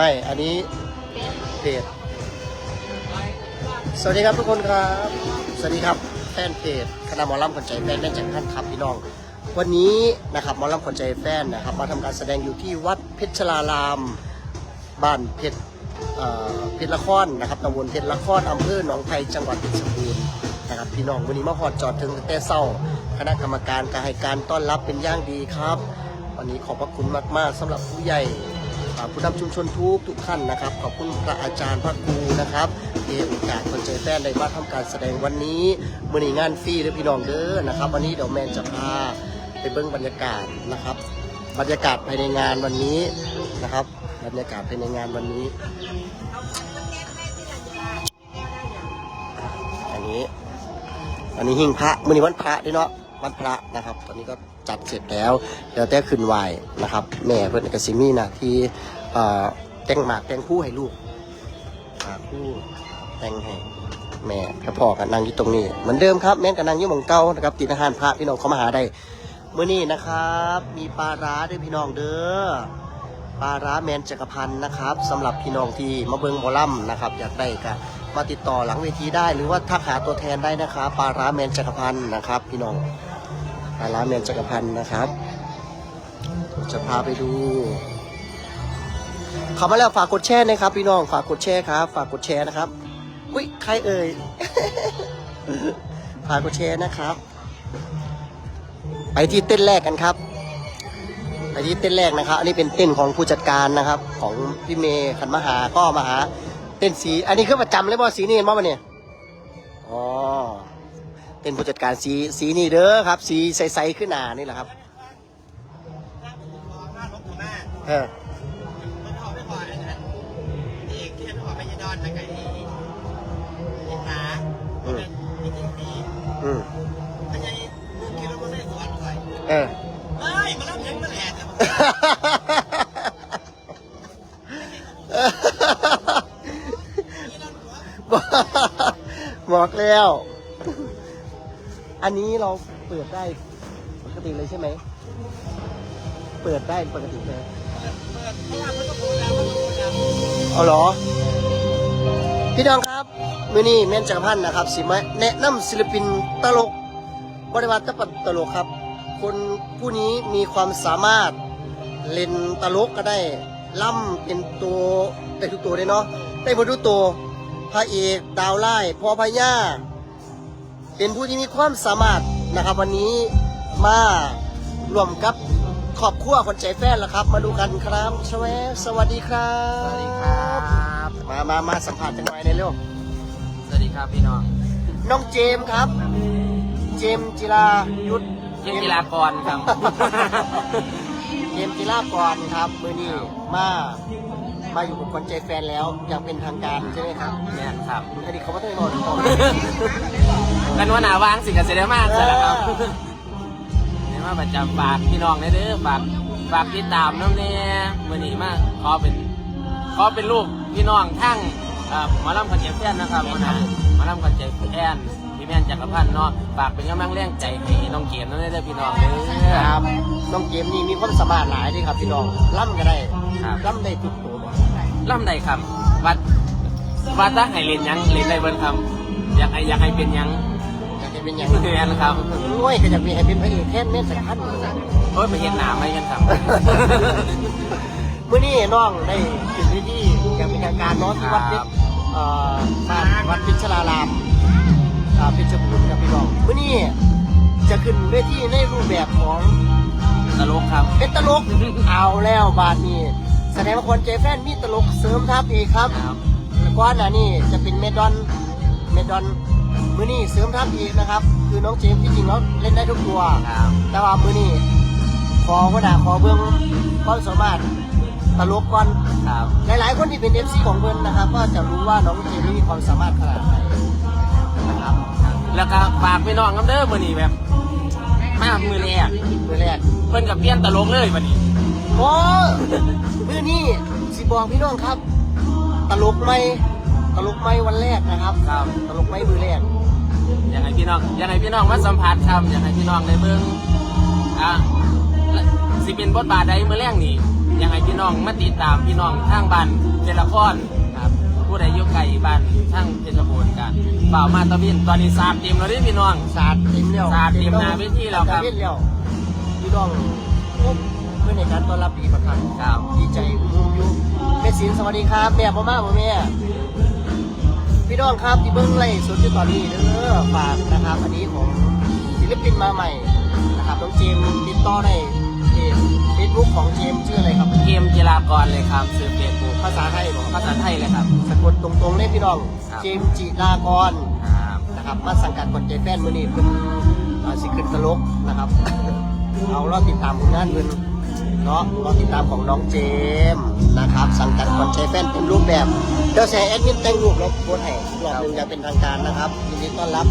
ไม่ อันนี้เพจสวัสดีครับทุกคนครับ สวัสดีครับแฟนเพจคณะหมอลำขวัญใจแฟนแม่จังท่านครับพี่น้อง วันนี้นะครับหมอลำขวัญใจแฟนนะครับ มาทำการแสดงอยู่ที่วัดเพชรลารามบ้านเพชรเพชรละครนะครับตำบลเพชรละครอำเภอหนองไผ่จังหวัดเพชรบูรณ์นะครับพี่น้องวันนี้มาหอดจอดถึงแต่เศร้าคณะกรรมการการให้การต้อนรับเป็นอย่างดีครับ วันนี้ขอบพระคุณมาก ๆสำหรับผู้ใหญ่ ผู้นำชุมชนทุกทุกท่านนะครับ ขอบคุณพระอาจารย์พระครูนะครับที่โอกาสคนใจแฟนได้มาทำการแสดงวันนี้มือนีงานฟรีเด้อพี่น้องเด้อนะครับ วันนี้เดี๋ยวแมนจะพาไปเบิ้งบรรยากาศนะครับ บรรยากาศภายในงานวันนี้นะครับ บรรยากาศภายในงานวันนี้ อันนี้ อันนี้หิ้งพระมือนีวันพระด้วยเนาะวันพระนะครับตอนนี้ก็ จัดเสร็จแล้วเดี๋ยวแต่ขึ้นไหวนะครับ แม่เพื่อนกสิมีนะที่แต่งหมากแต่งผู้ให้ลูกหมากผู้แต่งให้แม่กับพ่อกันนั่งอยู่ตรงนี้เหมือนเดิมครับแม่กันนั่งอยู่หมองเก้านะครับติดอาหารพระพี่น้องเขามาหาได้เมื่อนี้นะครับ มีปลาร้าด้วยพี่น้องเด้อปลาร้าแมนจักรพันธ์นะครับสำหรับพี่น้องที่มาเบิงหมอลัมนะครับ อยากได้ก็มาติดต่อหลังเวทีได้ หรือว่าทักหาตัวแทนได้นะครับปลาร้าแมนจักรพันธ์นะครับ พี่น้อง ปลาร้าแมนจักรพันธ์นะครับจะพาไปดูเข้ามาแล้วฝากกดแชร์นะครับ พี่น้องฝากกดแชร์ครับ ฝากกดแชร์นะครับอุ้ยใครเอ่ยฝากกดแชร์นะครับ ไปที่เต้นแรกกันครับ ไปที่เต้นแรกนะครับ อันนี้เป็นเต้นของผู้จัดการนะครับ ของพี่เมย์ขันมหาก็มาหา เต้นสี อันนี้คือประจำเลยบ่สีนี่เห็นบ่มเนี่ย เต้นผู้จัดการสีสีนี่เด้อครับ สีใสๆขึ้นหนานี่แหละครับเอออืมอืมเออบอกแล้ว อันนี้เราเปิดได้ปกติเลยใช่ไหม เปิดได้ปกติเลยเอาเหรอ พี่น้องครับมือนี้แม่นจักรพันธ์นะครับ สิมาแนะนำศิลปินตลกบริวารตะปัดตลกครับ คนผู้นี้มีความสามารถเล่นตลกก็ได้ล่ำเป็นตัวได้ทุกตัวเลยเนาะได้หมดทุกตัวพระเอกดาวไล่พ่อพญา เป็นผู้ที่มีความสามารถนะครับ วันนี้มารวมกับขอบครัวคนใจแฟนแล้วครับ มาดูกันครับชวสวัสดีครับสวัสดีครับมามามาสัมผัสกันหน่อยในเร็วสวัสดีครับพี่น้องน้องเจมส์ครับ เจมส์จิรายุทธเล่นกีฬากรครับ เจมส์จิรากรครับมือนี้มา มาอยู่กับคนใจแฟนแล้วอย่างเป็นทางการใช่ไหมครับแม่นครับอันนี้เขาไม่ต้องนอนก่อนกันว่าหนาวางสิ่งกับเสด็จมากใช่แล้วครับนี่มาประจำฝากพี่น้องได้เด้อฝากฝากติดตามน้ำเนี่ยมื่อนี้มาขอเป็นขอเป็นลูกพี่น้องทั้งเอ่อหมอลำคนเจ็บแฟนนะครับหมอนะหมอลำคนเจ็บแฟนพี่แม่นจักรพันธ์เนาะฝากเป็นกำลังแรงใจให้น้องเกียรตินั่นเด้อพี่น้องเด้อครับน้องเจมส์นี่มีความสามารถหลายเลยครับพี่น้องล่ำก็ได้ครับล่ำได้ทุกตัวบ่ ล่ำใดครับวัดวัดถ้าให้เรียนหยังเรียนได้เบิ้ครับ อยากให้อยากให้เป็นหยังอยากจะเป็นอย่างเรียนครับโอ้ยก็อยากมีให้เป็นพระเอกแทนเม่นสักพันโอ้ยไปเห็นหนาไหมกันครับ เมื่อนี้น้องได้ขึ้นเวทีอย่างเป็นทางการเนาะที่วัดเพชรเอ่อบ้านวัดพิชรารามอ่าเพชรบูรณ์ครับพี่น้องเมื่อนี้จะขึ้นเวทีในรูปแบบของตลกครับ เป็นตลก เอาแล้วบาทนี้แสดงว่าคนใจแฟนมีตลกเสริมทัพอีกครับครับแล้วก็น่ะนี่จะเป็นเมดอนเมดอนมือนี่เสริมทัพอีกนะครับ คือน้องเจมส์ที่จริงแล้วเล่นได้ทุกตัว ครับแต่ว่ามือนี่ขอก็ด่าขอเบื้องความสามารถตลกก่อน ครับหลาย ๆ คนที่เป็นเอฟซีของเบิร์นนะครับ ก็จะรู้ว่าน้องเจมส์นี่มีความสามารถขนาดไหนนะครับแล้วก็ฝากพี่น้องกันเด้อมื่อนี้แบบมามือแรกมือแรกเพิ่นกับเปลี่ยนตลกเลยวันนี้ โอ้มือนี่สิบอกพี่น้องครับ ตลกไม่ตลกไม่วันแรกนะครับครับ ตลกไม่มือแรกอยากให้พี่น้องอยากให้พี่น้องมาสัมผัสครับอยากให้พี่น้องได้เบิ่งอะและสิเป็นบทบาทใดมือแรกนี่อยากให้พี่น้องมาติดตามพี่น้องทางบ้านเจรพรครับผู้ใดอยู่ไกลบ้านทางเพชรบูรณ์กันเปล่ามาตะวินตอนนี้สามทีมแล้วนี่พี่น้องศาสตร์เต็มแล้วศาสตร์เต็มหน้าเวทีแล้วครับเต็มแล้วพี่น้องพบเพื่อน ในการต้อนรับดีประคันครับดีใจอุ้มอยุแม่ศิลสวัสดีครับแม่พ่อมาพ่อแม่พี่น้องครับที่เบิ้งไล่สดอยู่ตอนนี้เด้อฝากนะครับ อันนี้ของศิลปินมาใหม่นะครับน้องเจมส์ติดต่อได้เพจเฟซบุ๊กของเจมส์ชื่ออะไรครับเกมกีฬากรเลยครับซื้อเฟซบุ๊กภาษาไทยบอกภาษาไทยเลยครับสะกดตรงๆเลยพี่น้องครับเจมส์จิรากรครับนะครับมาสังกัดคนใจแฟนมือนี้เป็นอ่าสิขึ้นตลกนะครับ เอารอติดตามผลงานเพิ่น เนาะรอติดตามของน้องเจมส์นะครับ สังกัดคนใจแฟนเป็นรูปแบบเดี๋ยวแชร์แอดมินแต่งรูปแล้วโพสต์ให้รอบหนึงอย่างเป็นทางการนะครับยินดีต้อนรับ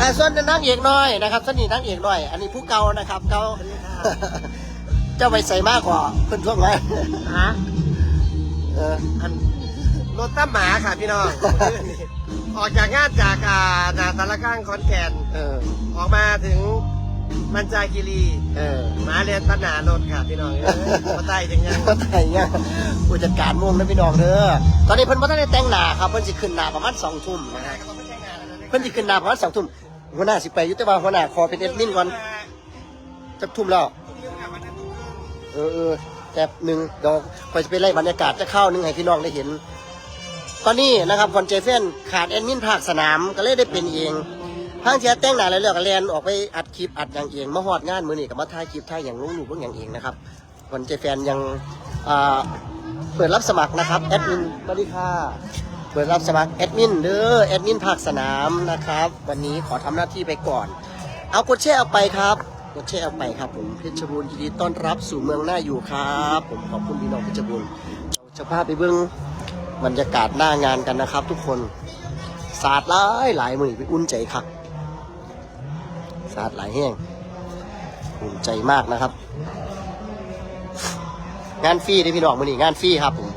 อ่าส่วนนางเอกน้อยนะครับสนิทนางเอกน้อย อันนี้ผู้เก่านะครับเก่าเจ้าไปใส่มากกว่าเพิ่นช่วงไหนฮะเอออันรถตั้มหมาค่ะพี่น้อง ออกจากงานจากอ่านาตาละก้างขอนแก่นเออออกมาถึง มันจาคีรีเออหมาเรียนตันหนารถค่ะพี่น้องเอ้ยมาใต้ถึงยังก็แต่งเนี่ยผู้จัดการม่วงนะพี่น้องเด้อตอนนี้เพิ่นบ่ทันได้แต่งหน้าครับเพิ่นสิขึ้นหน้าประมาณสองทุ่มนะครับเพิ่นสิขึ้นหน้าประมาณสองทุ่มหัวหน้าสิไปอยู่แต่ว่าหัวหน้าขอเป็นแอดมินก่อนจักทุ่มแล้วเออเออแป๊บหนึ่งเดี๋ยวคอยจะไปไล่บรรยากาศจะเข้าหนึงให้พี่น้องได้เห็น ตอนนี้นะครับคอนเจเฟนขาดแอดมินภาคสนามก็เลยได้เป็นเอง ทางเชียแต่งหนาแล้วเลือกแลนออกไปอัดคลิปอัดอย่างเองมาฮอดงานมือนี่กับมาถ่ายคลิปถ่ายอย่างลุงหนูเพิ่งอย่างเองนะครับคอนเจแฟนยังเปิดรับสมัครนะครับแอดมินสวัสดีค่ะเปิดรับสมัครแอดมินเด้อแอดมินภาคสนามนะครับ วันนี้ขอทำหน้าที่ไปก่อน เอากดแชร์เอาไปครับกดแชร์เอาไปครับผมเพชรบูรณ์ยินดีต้อนรับสู่เมืองหน้าอยู่ครับผมขอบคุณพี่น้องเพชรบูรณ์เราจะพาไปเบื้องบรรยากาศหน้างานกันนะครับ ทุกคนศาสตร์หลายหลายมือไปอุ่นใจคัก ศาสตร์หลายแห้งอุ่นใจมากนะครับ งานฟรีเด้พี่น้องมือนี้งานฟรีครับผม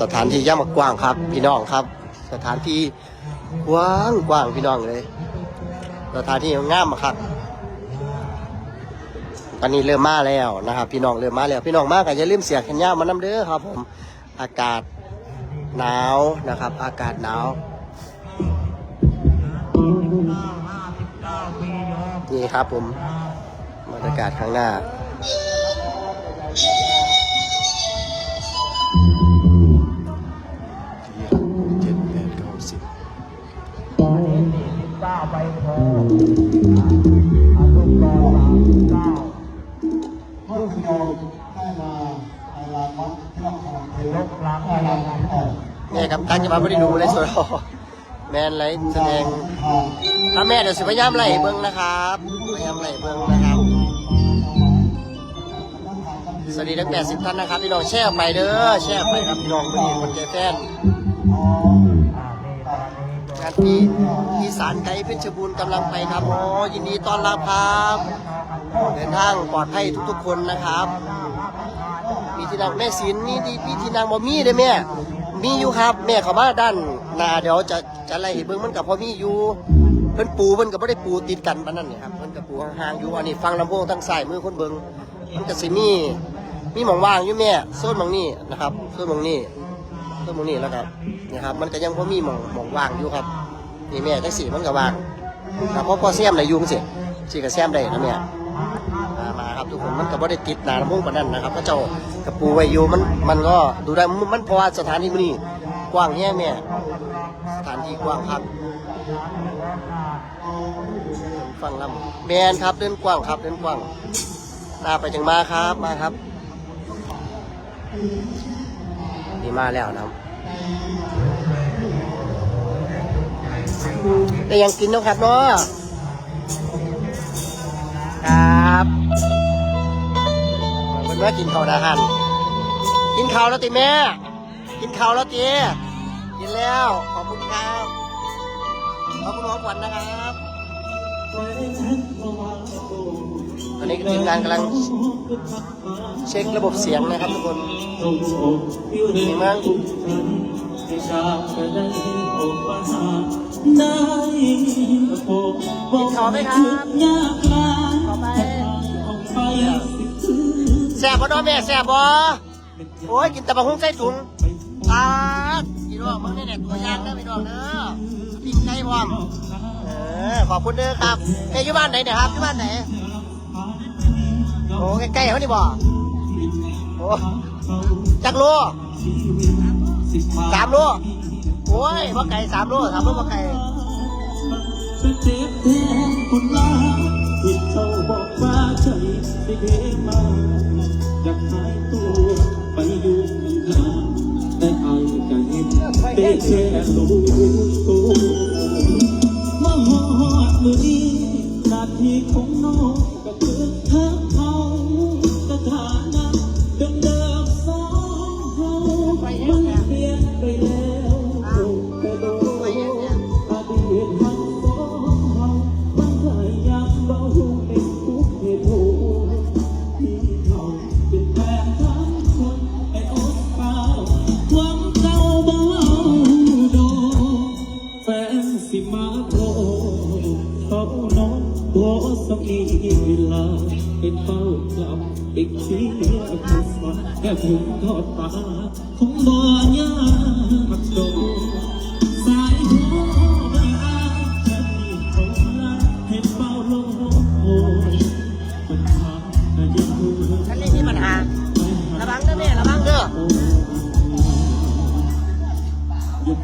สถานที่ย่ำกว้างครับ พี่น้องครับ สถานที่กว้างกว้างพี่น้องเลย สถานที่งามมากครับ ตอนนี้เริ่มมาแล้วนะครับพี่น้องเริ่มมาแล้วพี่น้องมากอย่าลืมเสียแขนยาวมานำเด้อครับ ผมอากาศหนาวนะครับ อากาศหนาวนี่ครับผมบรรยากาศข้างหน้าเจ็ดแปดเก้าสิบ เนี่ยครับตั้งจะมาไม่ได้ดูเลยส่วนแมนไรแสดงถ้าแม่เดี๋ยวสิพยายามไล่เบิ้งนะครับพยายามไล่เบิ้งนะครับ สวัสดีทั้งแปดสิบท่านนะครับพี่น้องแช่ไปเด้อแช่ไปครับพี่น้องวันนี้คนเจแฟนงานที่อีสานไกด์เพชรบูรณ์กำลังไปครับโอ้ยินดีต้อนรับครับ เดินทางปลอดภัยทุกๆคนนะครับ ที่นั่งแม่ศิลนี่ดีพี่ที่นั่งบ่มีเด้อแม่ มีอยู่ครับ แม่เขามาด้านหน้าเดี๋ยวจะจะไล่ให้เบิ่งมันกับพอมีอยู่เพิ่นปูเพิ่นก็บ่ได้ปูติดกันปานนั้นนี่ครับเพิ่นก็ปูห่างๆอยู่อันนี้ฟังลำโพงทางซ้ายมือคนเบิ่งมันก็สิมีมีหม่องว่างอยู่แม่โซนหม่องนี้นะครับโซนหม่องนี้โซนหม่องนี้แล้วครับนี่ครับ มันก็ยังพอมีหม่องหม่องว่างอยู่ครับนี่แม่จังสี่มันก็ว่างแต่พอพอแซมได้อยุงสิสิก็แซมได้นะแม่ มามาครับทุกคนมันก็บ่ได้ติดหนาลำโพงปานนั้นนะครับพระเจ้ากระปูไว้อยู่มันมันก็ดูได้มันเพราะว่าสถานีมันนี่กว้างแย่แม่สถานที่กว้างครับฟังลำแมนครับเดินกว้างครับเดินกว้างหน้าไปจังมาครับมาครับนี่มาแล้วนะครับแต่ยังกินนะครับเนาะครับ เพิ่นว่ากินข้าวนะฮันกินข้าวแล้วติแม่ กินข้าวแล้วตีกินแล้ว ขอบคุณครับ ขอบคุณหมอขวัญนะครับตอนนี้ทีมงานกำลังเช็คระบบเสียงนะครับทุกคนนี่มั้งให้จากไปได้โอ้ปัญหาได้พบบอกไม่ถึงยากลาขอไป ซ่บบ่เน้อแม่แซ่บบ่โอ้ยกินแต่บะฮุ้งใส่ถุงตาดพี่น้องมึงนี่แหละตัวอย่างเด้อพี่น้องเด้อปิ้งไก่พร้อมเออขอบคุณเด้อครับแม่อยู่บ้านไหนเนี่ยครับอยู่บ้านไหนโอ้ใกล้ๆเขานี่บ่โอ้จักโลสามโลโอ้ยบ่าไก่สามโลสามโลบ่าไก่จะเจ็บแทนคนลาที่เจ้าบอกว่าใจได้เไปอยู่ข้างหลังแต่ไอ้ก็เห็นเป็นแค่รู้ตัวมาหอดมือนี้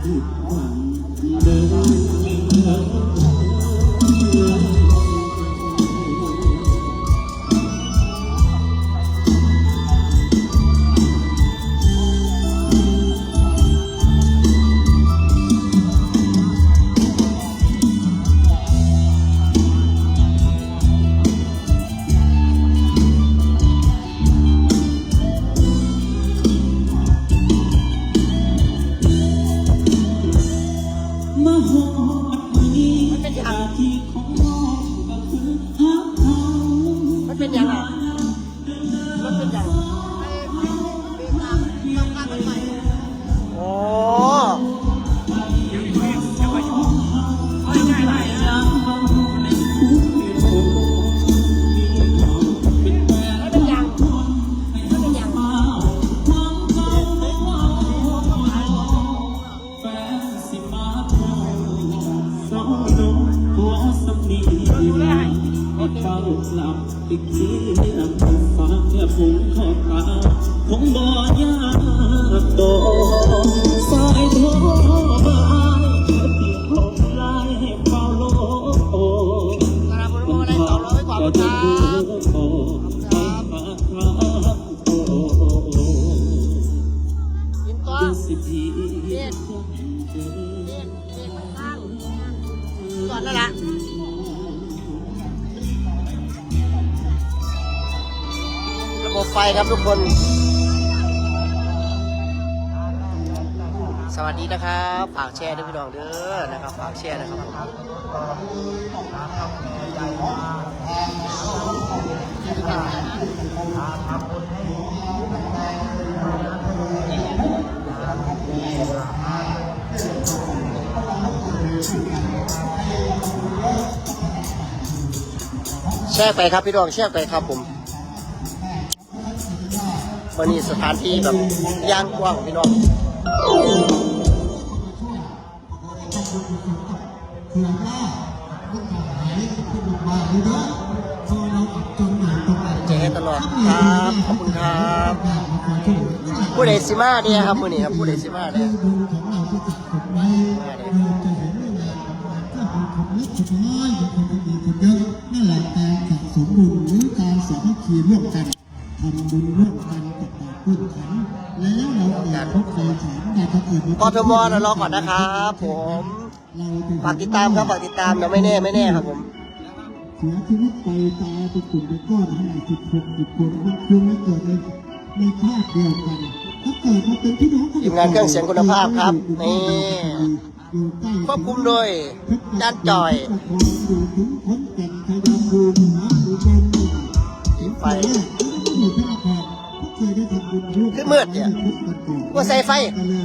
อย่าผิด หลับอีกทีอันฟ้าแค่ผมขอตาคงบ่ยากโต สวัสดีนะครับฝากแชร์ด้วยพี่น้องเด้อนะครับฝากแชร์นะครับแชร์ไปครับพี่น้องแชร์ไปครับผมวันนี้สถานที่แบบย่างกว้างพี่น้อง เจให้ตลอดครับขอบคุณครับผู้ใดสิมาเนี่ยครับผู้นี้ครับผู้ใดสิมาเนี่ยมาเนี่ยนั่นแหละการสะสมบุญหรือการสามัคคีร่วมกันทำบุญร่วมกันกับต่างพื้นขันแล้วเราเกิดพบเจอฉันแต่ถ้าเกิดกทมนะรอก่อนนะครับผม ฝากติดตามครับฝากติดตามนะไม่แน่ไม่แน่ครับผมเสียชีวิตไปตายไปกลุ่มไปก้อนห้าสิบหกสิบคนมันคือไม่เกิดในในชาติเดียวกันถ้าเกิดมาเป็นพี่น้องกัทีมงานเครื่องเสียงคุณภาพครับนี่ควบคุมโดยด้านจอยไฟขึ้นมืดเนี่ยว่าใส่ไฟเลย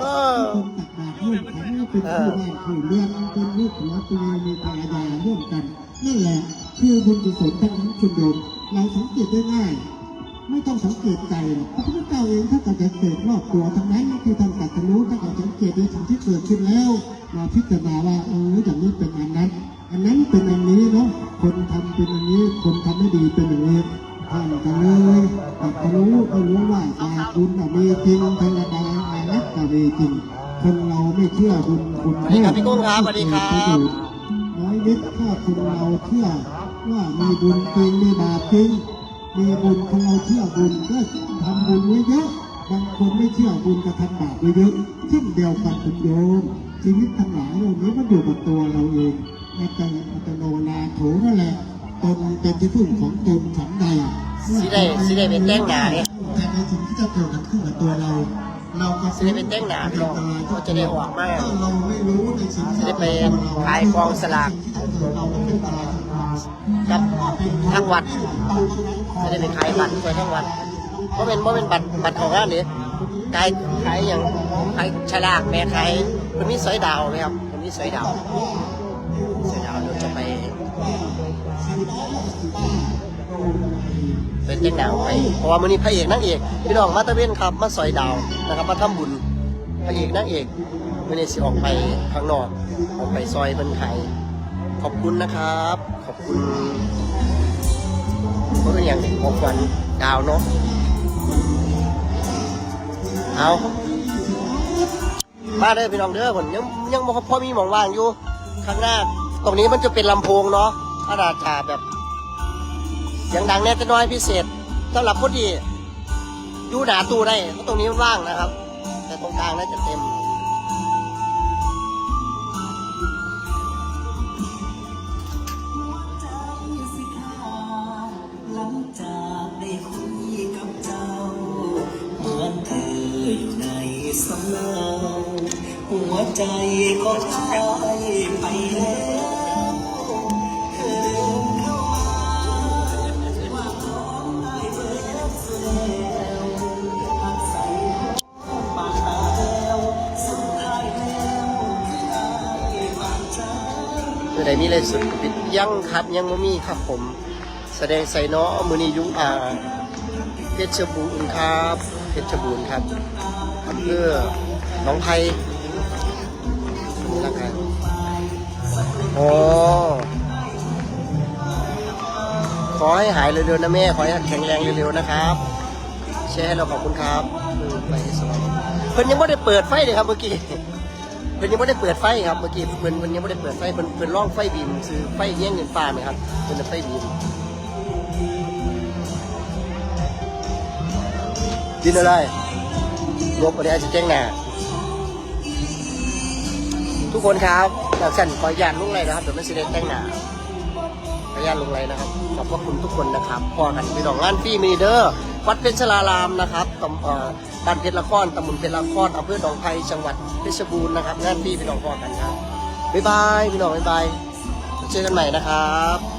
มา เป็นพี่น้องร่วมบ้านคนตักบาตรร่วมกันเป็นผู้บ้านผู้เรือนเป็นลูกหัวตัวมีภรรยาร่วมกันนั่นแหละคือบุญกุศลทั้งนั้นคุณโยมเราสังเกตได้ง่าย ไม่ต้องสังเกตไกลหรอกพระพุทธเจ้าเองถ้าเกิดสังเกตรอบตัวทั้งนั้นคือท่านตรัสรู้ถ้าเกิดสังเกตในสิ่งที่เกิดขึ้นแล้วมาพิจารณาว่าเอออย่างนี้เป็นอันนั้น อันนั้นเป็นอันนี้เนาะคนทำเป็นอันนี้ คนทำไม่ดีเป็นอย่างนี้ท่านก็เลยตรัสรู้ก็รู้ว่าบาปบุญน่ะมีจริงเทวดาอารักษ์มีจริง คนเราไม่เชื่อบุญบุญสวัสดีครับพี่กุ้งครับสวัสดีครับ น้อยนิดถ้าคนเราเชื่อว่ามีบุญจริงมีบาปจริงมีบุญคนเราเชื่อบุญก็ทำบุญไว้เยอะบางคนไม่เชื่อบุญก็ทำบาปไว้เยอะเช่นเดียวกันคุณโยมชีวิตทั้งหลายเหล่านี้มันอยู่กับตัวเราเองอัตโนอัตโนนาโถนั่นแหละตนเป็นที่พึ่งของตนฉันใดสิได้สิได้เป็นแต่งหน้าเนี่ย แต่ในสิ่งที่จะเกิดขึ้นกับตัวเรา เราก็สิได้เป็นแต่งหนาพี่น้องก็จะได้ออกมาถ้าเราได้ไปขายกองสลากกับทางวัดจะได้ไปขายบัตรไปทั้งวัดเพราะเป็นเพราะเป็นบัตรบัตรของงานนี่ขายขายอย่างขายฉลากแม่ขายมันมีสอยดาวไหมครับมันมีสอยดาวสอยดาวเดี๋ยวจะไป เป็นเต้นหนาวไปเพราะว่ามันนี้พระเอกนางเอกพี่น้องมาตะเวนครับมาสอยดาวนะครับมาทำบุญพระเอกนางเอกไม่ได้สิออกไปข้างนอกออกไปซอยเป็นขายขอบคุณนะครับ ขอบคุณเพราะเป็นอย่างหนึ่งของวันดาวเนาะเอามาเด้อพี่น้องเด้อผมยังยังบ่พอมีหมองว่างอยู่ ข้างหน้า ตรงนี้มันจะเป็นลำโพงเนาะอาราจาแบบ เสียงดังแน่จะน้อยพิเศษสำหรับคนที่อยู่หนาตู้ได้เพราะตรงนี้มันว่างนะครับ แต่ตรงกลางน่าจะเต็มหลังจาหัวใจก็คลายไปแล้ว เมื่อใดมีเลยสุดปิดยังครับยังไม่มีครับผม แสดงใส่เนาะมือนี้ยุงอ่าเพชรบูรณ์ครับเพชรบูรณ์ครับอำเภอหนองไผ่นี่ละกันโอ้ขอให้หายเร็วๆนะแม่ ขอให้แข็งแรงเร็วๆนะครับแชร์ให้เราขอบคุณครับเออไปสวัสดีเพิ่นยังไม่ได้เปิดไฟเลยครับเมื่อกี้ เพิ่นยังไม่ได้เปิดไฟครับเมื่อกี้เพิ่นเพิ่นยังไม่ได้เปิดไฟเพิ่นเพิ่นล่องไฟบีมซื้อไฟเยี่ยงเงินฟ้าไหมครับเพิ่นจะไฟบีมดินอะไรลบอะไรอาจจะแจ้งหน้าทุกคนครับจากฉันขออนุญาตลุงไรนะครับเดี๋ยวไม่เสิได้แจ้งหน้าขออนุญาตลุงไรนะครับขอบพระคุณทุกคนนะครับพอกันไปดอกงานฟรีมีเด้อวัดเพชรลารามนะครับตำเอ่อ บ้านเพชรละครตำบลเพชรละครอำเภอหนองไผ่จังหวัดเพชรบูรณ์นะครับงานพี่พี่น้องพอกันครับบ๊ายบายพี่น้องบ๊ายบายเจอกันใหม่นะครับ